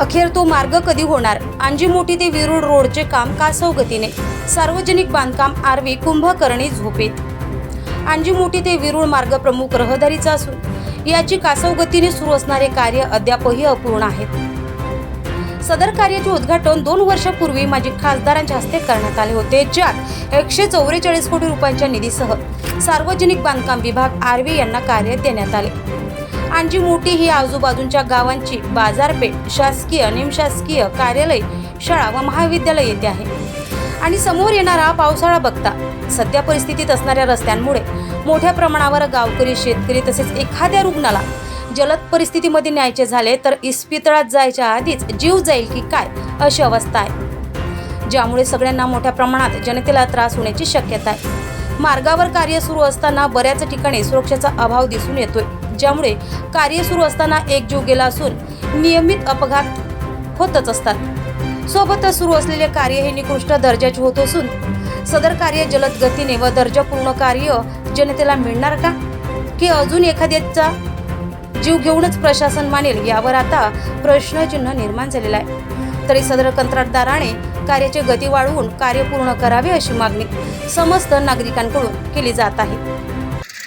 अखेर तो मार्ग कधी होणार? अंजी मोठी ते विरुड रोडचे काम कासव गतीने सार्वजनिक बांधकाम आरवी कुंभकर्णी झोपेत. अंजी मोठी ते विरुळ मार्ग प्रमुख रहदारीचा असून याची कासव गतीने सुरू असणारे कार्य अद्यापही अपूर्ण आहेत. सदर कार्याचे उद्घाटन दोन वर्षापूर्वी माजी खासदारांच्या हस्ते करण्यात आले होते ज्यात एकशे चौवेचाळीस कोटी रुपयांच्या निधीसह सार्वजनिक बांधकाम विभाग आरवी यांना कार्य देण्यात आले. आणजी मोठी ही आजूबाजूच्या गावांची बाजारपेठ शासकीय निमशासकीय कार्यालय शाळा व महाविद्यालय येथे आहे. आणि समोर येणारा पावसाळा बघता सध्या परिस्थितीत असणाऱ्या रस्त्यांमुळे मोठ्या प्रमाणावर गावकरी शेतकरी तसेच एखाद्या रुग्णाला जलद परिस्थितीमध्ये न्यायचे झाले तर इस्पितळात जायच्या आधीच जीव जाईल की काय अशी अवस्था आहे. ज्यामुळे सगळ्यांना मोठ्या प्रमाणात जनतेला त्रास होण्याची शक्यता आहे. मार्गावर कार्य सुरू असताना बऱ्याच ठिकाणी सुरक्षेचा अभाव दिसून येतोय. ज्यामुळे कार्य सुरू असताना एक जीव गेला असून नियमित अपघात होतच असतात. सोबतच सुरू असलेले कार्य हे निकृष्ट दर्जाचे होत असून सदर कार्य जलद गतीने व दर्जापूर्ण कार्य जनतेला मिळणार का? की अजून एखाद्याचा जीव घेऊनच प्रशासन मानेल यावर आता प्रश्नचिन्ह निर्माण झालेला आहे. तरी सदर कंत्राटदाराने कार्याची गती वाढवून कार्य पूर्ण करावे अशी मागणी समस्त नागरिकांकडून केली जात आहे.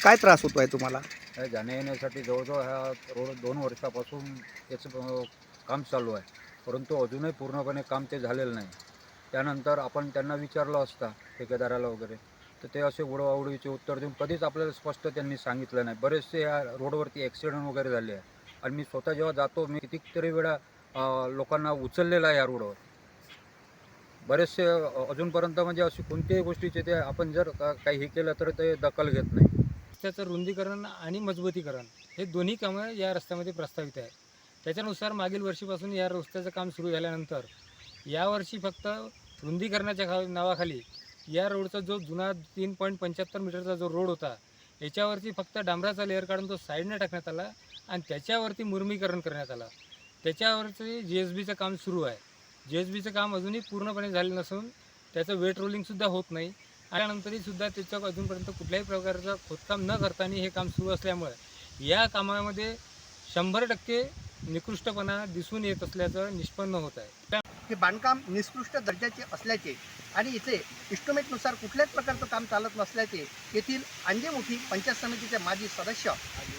काय त्रास होतो आहे तुम्हाला? या जाण्या येण्यासाठी जवळजवळ हा रोड दोन वर्षापासून त्याचं काम चालू आहे. परंतु अजूनही पूर्णपणे काम ते झालेलं नाही. त्यानंतर आपण त्यांना विचारलं असता ठेकेदाराला वगैरे तर ते असे उडवाउडवीचे उत्तर देऊन कधीच आपल्याला स्पष्ट त्यांनी सांगितलं नाही. बरेचसे या रोडवरती ॲक्सिडेंट वगैरे झाले आहे आणि मी स्वतः जेव्हा जातो मी कितीतरी वेळा लोकांना उचललेला आहे या रोडवर. बरेचसे अजूनपर्यंत म्हणजे अशी कोणत्याही गोष्टीचे ते आपण जर का- काही हे केलं तर ते दखल घेत नाही. रस्त्याचं रुंदीकरण आणि मजबूतीकरण हे दोन्ही कामं या रस्त्यामध्ये प्रस्तावित आहे त्याच्यानुसार मागील वर्षीपासून या रस्त्याचं काम सुरू झाल्यानंतर यावर्षी फक्त रुंदीकरणाच्या खा नावाखाली या रोडचा जो जुना तीन पॉईंट पंच्याहत्तर मीटरचा जो रोड होता याच्यावरती फक्त डांबराचा लेअर काढून तो साईडने टाकण्यात आला आणि त्याच्यावरती मुर्मीकरण करण्यात आलं. त्याच्यावरती जी एस बीचं काम सुरू आहे. जी एस बीचं काम अजूनही पूर्णपणे झालं नसून त्याचं वेट रोलिंगसुद्धा होत नाही. आल्यानंतरही सुद्धा त्याचं अजूनपर्यंत कुठल्याही प्रकारचं खोदकाम न करताना हे काम सुरू असल्यामुळे या कामामध्ये शंभर टक्के निकृष्टपणा दिसून येत असल्याचं निष्पन्न होत आहे. हे बांधकाम निकृष्ट दर्जाचे असल्याचे आणि इथे इस्टिमेटनुसार कुठल्याच प्रकारचं काम चालत नसल्याचे येथील अंजेमुठी पंचायत समितीचे माजी सदस्य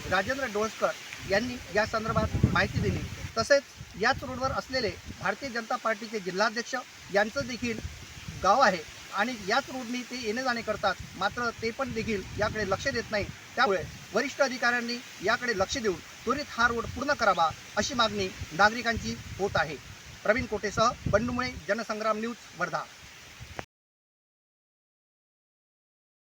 राजेंद्र डोळसकर यांनी या संदर्भात माहिती दिली. तसेच याच रोडवर असलेले भारतीय जनता पार्टीचे जिल्हाध्यक्ष यांचं देखील गाव आहे. आणि याच रोडनी ते येणे जाणे करतात. मात्र ते पण देखील याकडे लक्ष देत नाही. त्यामुळे वरिष्ठ अधिकाऱ्यांनी याकडे लक्ष देऊन त्वरित हा रोड पूर्ण करावा अशी मागणी नागरिकांची होत आहे. प्रवीण कोटेसह बंडुमुळे जनसंग्राम न्यूज वर्धा.